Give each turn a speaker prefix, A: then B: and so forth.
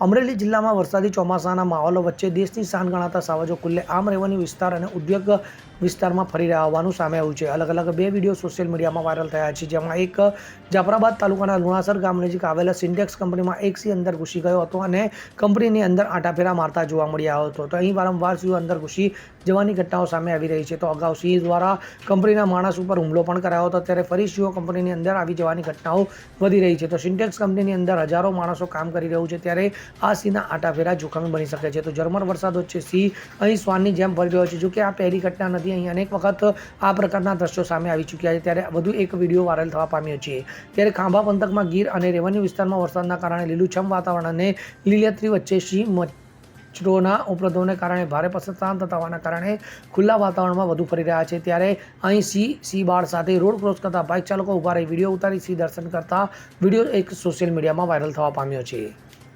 A: અમરેલી જિલ્લામાં વરસાદી ચોમાસાના માહોલો વચ્ચે દેશની શાન ગણાતા સાવજો ખુલ્લે આમ રહેવાની વિસ્તાર અને ઉદ્યોગ વિસ્તારમાં ફરી રહ્યા હોવાનું સામે આવ્યું છે. અલગ અલગ બે વીડિયો સોશિયલ મીડિયામાં વાયરલ થયા છે. જેમાં એક જાફરાબાદ તાલુકાના લુણાસર ગામ નજીક આવેલા સિન્ટેક્સ કંપનીમાં એક સિંહ અંદર ઘૂસી ગયો હતો અને કંપનીની અંદર આંટાફેરા મારતા જોવા મળ્યા હતો. તો અહીં વારંવાર સિંહ અંદર ઘૂસી જવાની ઘટનાઓ સામે આવી રહી છે. તો અગાઉ સિંહ દ્વારા કંપનીના માણસ ઉપર હુમલો પણ કરાયો હતો. ત્યારે ફરી સિંહો કંપનીની અંદર આવી જવાની ઘટનાઓ વધી રહી છે. તો સિન્ટેક્સ કંપનીની અંદર હજારો માણસો કામ કરી રહ્યું છે. ત્યારે આ સિંહના આટાફેરા જોખમી બની શકે છે. તો ઝરમર વરસાદ વચ્ચે સિંહ અહીં શ્વાનની જેમ ફરી રહ્યો છે. જો કે આ પહેલી ઘટના નથી. અહીં અનેક વખત આ પ્રકારના દ્રશ્યો સામે આવી ચૂક્યા છે. ત્યારે વધુ એક વીડિયો વાયરલ થવા પામ્યો છે. ત્યારે ખાંભા પંથકમાં ગીર અને રેવન્યુ વિસ્તારમાં વરસાદના કારણે લીલુંછમ વાતાવરણ અને લીલેત્રી વચ્ચે સિંહ મચ્છરોના ઉપદ્રવને કારણે ભારે પસંદ હોવાના કારણે ખુલ્લા વાતાવરણમાં વધુ ફરી રહ્યા છે. ત્યારે અહીં સિંહ સિંહ બાળ સાથે રોડ ક્રોસ કરતા બાઇક ચાલકો ઊભા રહી વીડિયો ઉતારી સિંહ દર્શન કરતા વીડિયો એક સોશિયલ મીડિયામાં વાયરલ થવા પામ્યો છે.